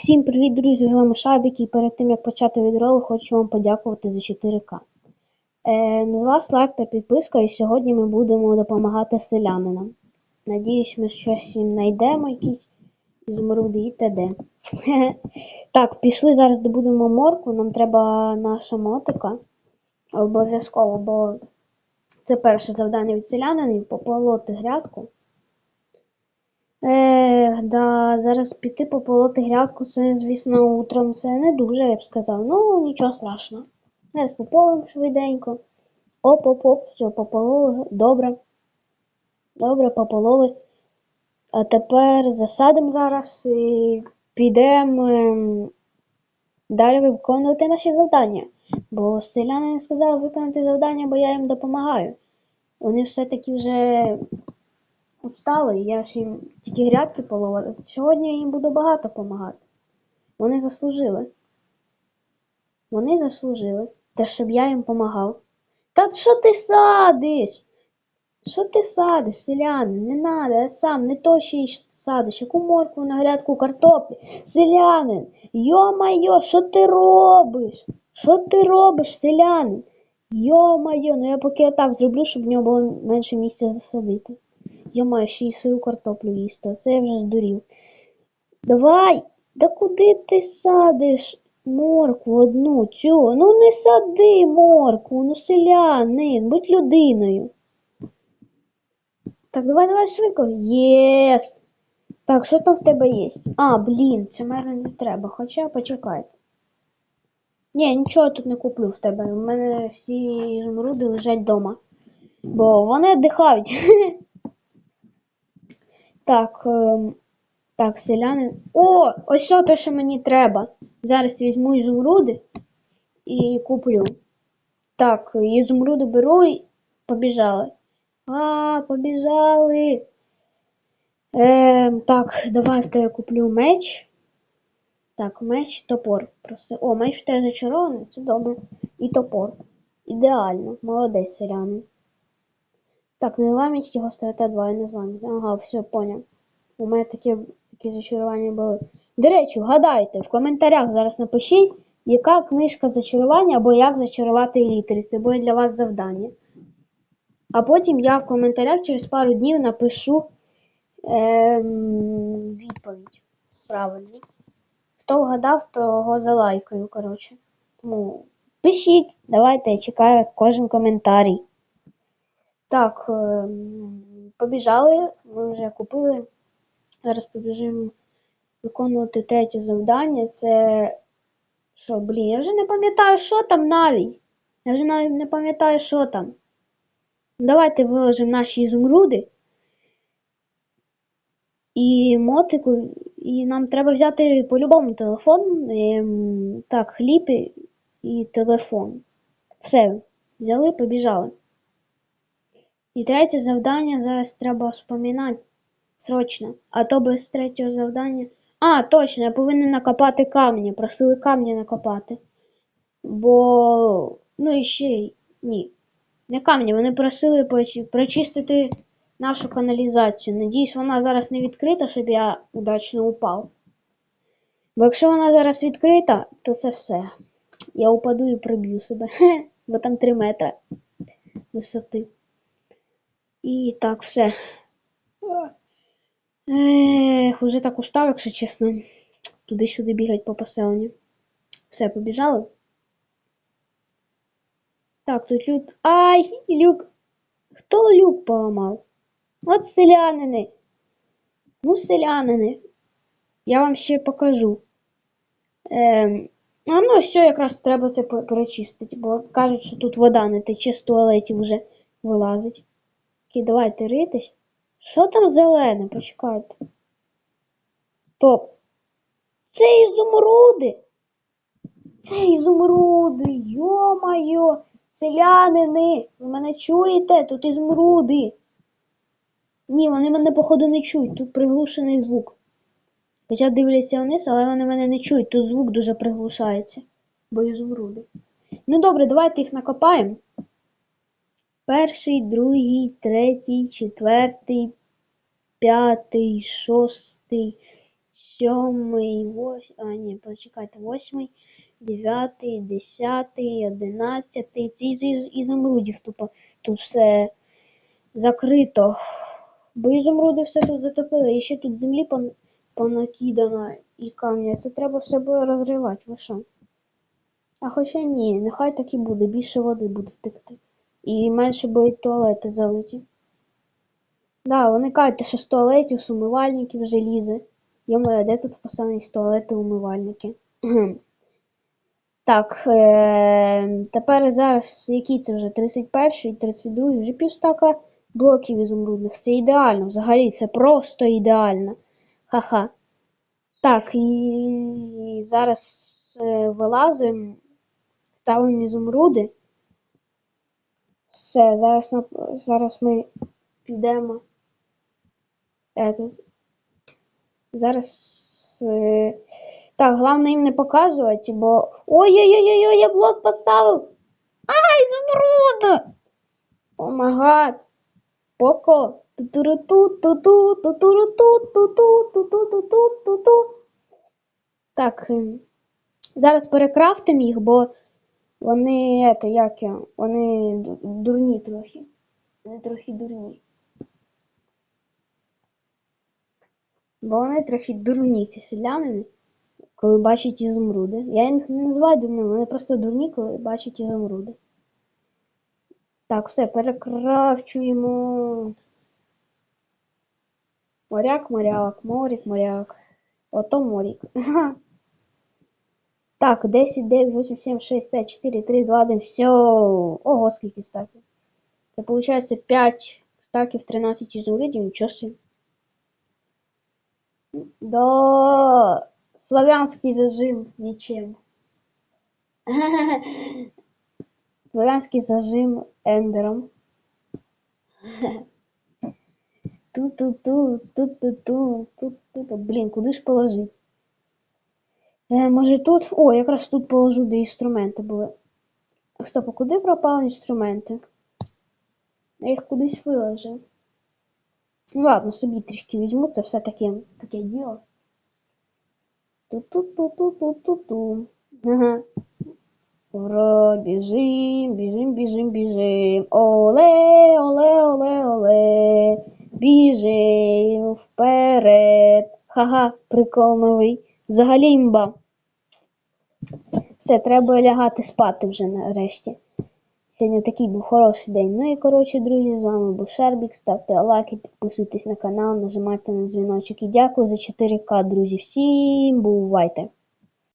Всім привіт, друзі! З вами Шабік, і перед тим як почати відеоролик, хочу вам подякувати за 4К. Е, з вас лайк та підписка, і сьогодні ми будемо допомагати селянинам. Надіюсь, ми щось їм знайдемо, якісь ізумруди і т.д. Так, пішли зараз добудемо морку. Нам треба наша мотика. Обов'язково, бо це перше завдання від селянинів пополоти грядку. Е, да, зараз піти пополоти грядку, це, звісно, утром це не дуже, я б сказав. Ну, нічого страшного. Зараз пополимо швиденько. Оп-оп-оп, все, попололи. Добре. Добре, попололи. А тепер засадимо зараз і підемо ем, далі виконувати наші завдання. Бо селяни не сказали виконати завдання, бо я їм допомагаю. Вони все-таки вже устали, я ж їм тільки грядки половила. Сьогодні я їм буду багато допомагати. Вони заслужили. Вони заслужили те, щоб я їм допомагав. Та що ти садиш? Що ти садиш, селянин? Не надо, я сам не то ще й садиш, яку моркву на грядку картоплі. Селянин, йо-майо, що ти робиш? Що ти робиш, селянин? Йо-майо, ну я поки отак зроблю, щоб в нього було менше місця засадити. Я маю ще й сиру картоплю їсти, оце я вже здурів. Давай, да куди ти садиш моркву одну цю? Ну не сади моркву, ну селянин, будь людиною. Так, давай, давай швидко. Єс. Так, що там в тебе є? А, блін, це мене не треба, хоча почекайте. Ні, нічого я тут не куплю в тебе. У мене всі ізумруди лежать вдома. Бо вони віддихають. Так, ем, так, селяни. О, ось що те, що мені треба. Зараз візьму ізумруди і куплю. Так, ізумруди беру і побіжали. А, побіжали. Ем, так, давай в тебе куплю меч. Так, меч, топор. Просто. О, меч в тебе зачарований, це добре. І топор. Ідеально. Молодець, селянин. Так, незламність його строта 2, незламність. Ага, все, поняв. У мене такі, такі зачарування були. До речі, вгадайте, в коментарях зараз напишіть, яка книжка зачарування або як зачарувати літери. Це буде для вас завдання. А потім я в коментарях через пару днів напишу ем, відповідь. Правильно. Хто вгадав, того за лайкою, коротше. Тому пишіть, давайте, я чекаю кожен коментарій. Так, ем, побіжали, ми вже купили. Зараз побіжимо виконувати третє завдання. Це. Що, блін, я вже не пам'ятаю, що там навіть. Я вже навіть не пам'ятаю, що там. Давайте виложимо наші ізумруди. І мотику. І нам треба взяти по-любому телефон. Ем, так, хліб і- і телефон. Все, взяли, побіжали. І третє завдання зараз треба вспоминати срочно. А то без третього завдання. А, точно, я повинен накопати камні. Просили камні накопати. Бо. Ну і ще ні. Не камні, вони просили прочистити нашу каналізацію. Надіюсь, вона зараз не відкрита, щоб я удачно упав. Бо якщо вона зараз відкрита, то це все. Я упаду і приб'ю себе. Бо там 3 метри висоти. І так, все. Ех, уже так устав, якщо чесно. Туди-сюди бігать по поселенню. Все, побіжали. Так, тут люк. Ай, люк. Хто люк поламав? От селянини. Ну, селянини. Я вам ще покажу. Ем, а ну, що якраз треба це пе- перечистити, бо кажуть, що тут вода не тече з туалетів вже вилазить. Окей, давайте ритись. Що там зелене? Почекайте. Стоп. Це ізумруди. Це ізумруди. Йо-майо. Селянини. Ви мене чуєте? Тут ізумруди. Ні, вони мене, походу, не чують. Тут приглушений звук. Хоча дивляться вниз, але вони мене не чують. Тут звук дуже приглушається. Бо ізумруди. Ну добре, давайте їх накопаємо. Перший, другий, третій, четвертий, п'ятий, шостий, сьомий, вось... а ні, почекайте, восьмий, дев'ятий, десятий, одинадцятий. Це із із- ізумрудів тупо тут все закрито. Бо ізумруди все тут затопили. І ще тут землі пон... понакидано і камня. Це треба все буде розривати. Ви що? А хоча ні, нехай так і буде, більше води буде текти. І менше будуть туалети залиті. Да, вони кажуть, що з туалетів, з умивальників вже лізе. Йомо, де тут вписані туалети умивальники? Так, е- тепер зараз, який це вже 31 32 вже півстака блоків ізумрудних. Це ідеально, взагалі, це просто ідеально. Ха-ха. Так, і, і зараз е, вилазимо, ставимо ізумруди. Все, зараз, зараз ми підемо. Ето. Зараз. Е... Так, головне їм не показувати, бо. Ой-ой-ой-ой, я блок поставив. Ай, ізумруда! О май. Поко. Ту-туру-ту, ту-ту, ту-туру-ту, ту-ту, ту-ту-ту-ту, ту-ту. Так. ем, Зараз перекрафтимо їх, бо вони, ето, як я, вони дурні трохи. Вони трохи дурні. Бо вони трохи дурні, ці селянини, коли бачать ізумруди. Я їх не називаю дурними, вони просто дурні, коли бачать ізумруди. Так, все, перекрафчуємо. Моряк, моряк, морік, моряк. Ото морік. Так, 10, 9, 8, 7, 6, 5, 4, 3, 2, 1. Все. Ого, скільки стаків. Це виходить 5 стаків 13 ізумрудів, нічого собі. Да, славянский зажим ничем. Славянский зажим эндером. Ту-ту-ту, ту-ту-ту, ту-ту-ту. Блін, куди ж положити? Е, може тут. О, якраз тут положу, де інструменти були. Стоп, а куди пропали інструменти? Я їх кудись виложив. Ну ладно, собі трішки візьму, це все таке, таке діло. Ту-ту-ту-ту-ту-ту-ту. Ага. Ура, біжим, біжим, біжим, біжим. Оле, оле, оле, оле. Біжим вперед. Ха-ха, прикол новий. Взагалі імба. Все, треба лягати спати вже нарешті. Сьогодні такий був хороший день. Ну і коротше, друзі, з вами був Шарбік. Ставте лайки, підписуйтесь на канал, нажимайте на дзвіночок. І дякую за 4К, друзі. Всім бувайте!